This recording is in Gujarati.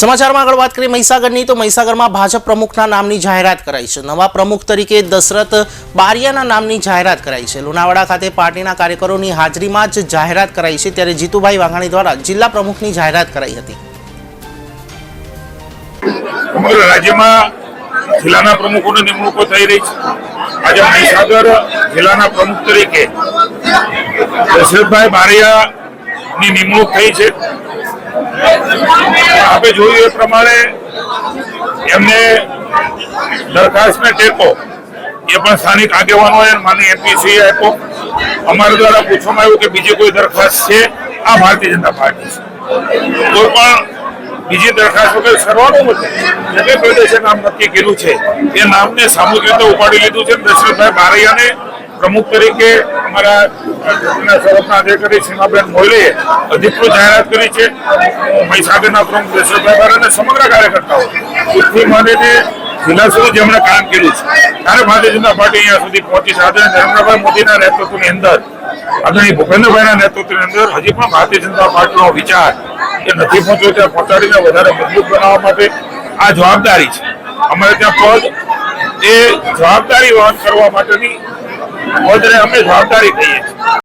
સમાચારમાં આગળ વાત કરીએ મહીસાગરની, તો મહીસાગરમાં ભાજપ પ્રમુખના નામની જાહેરાત કરાઈ છે. નવા પ્રમુખ તરીકે દશરથ બારિયાના નામની જાહેરાત કરાઈ છે. લુણાવાડા ખાતે પાર્ટીના કાર્યકરોની હાજરીમાં જ જાહેરાત કરાઈ છે. ત્યારે જીતુભાઈ વાઘાણી દ્વારા જિલ્લા પ્રમુખની જાહેરાત કરાઈ હતી. રાજ્યમાં જિલ્લાના પ્રમુખોની નિમણૂકો થઈ રહી છે. આજે મહીસાગર જિલ્લાના પ્રમુખ તરીકે દશરથભાઈ બારિયાની નિમણૂક થઈ છે. આપણે જોયું એ પ્રમાણે એમને દરખાસ્તને ટેકો એ પણ સ્થાનિક આગેવાનોએ માની એમપીસી આપ્યો. અમારા દ્વારા પૂછવામાં આવ્યું કે બીજી કોઈ દરખાસ્ત છે? આ ભારતીય જનતા પાર્ટી છે. કોઈ પણ બીજી દરખાસ્ત વગર સર્વાનુમતે જે કંઈ પ્રદેશે નામ નક્કી કર્યું છે. એ નામને સામૂહિક રીતે ઉપાડી લીધું છે. દશરથભાઈ બારૈયાને પ્રમુખ તરીકે અમારા સ્વરૂપના અધિકારી સીમાબેન મોયલીએ અધિકૃત જાહેરાત કરી છે. મહીસાગરના પ્રમુખ દેશભાઈ અને સમગ્ર કાર્યકર્તાઓ ઉઠી માંડીને જિલ્લા સુધી જેમણે કામ કર્યું છે. ત્યારે ભારતીય જનતા પાર્ટી અહીંયા સુધી પહોંચી છે. આદરણીય નરેન્દ્રભાઈ મોદીના નેતૃત્વની અંદર, આદરણીય ભૂપેન્દ્રભાઈના નેતૃત્વની અંદર હજી પણ ભારતીય જનતા પાર્ટીનો વિચાર એ નથી પહોંચ્યો. ત્યાં પહોંચાડીને વધારે મજબૂત બનાવવા માટે આ જવાબદારી છે. અમારે ત્યાં પદ એ જવાબદારી વહન કરવા માટેની પદને અમે જવાબદારી છીએ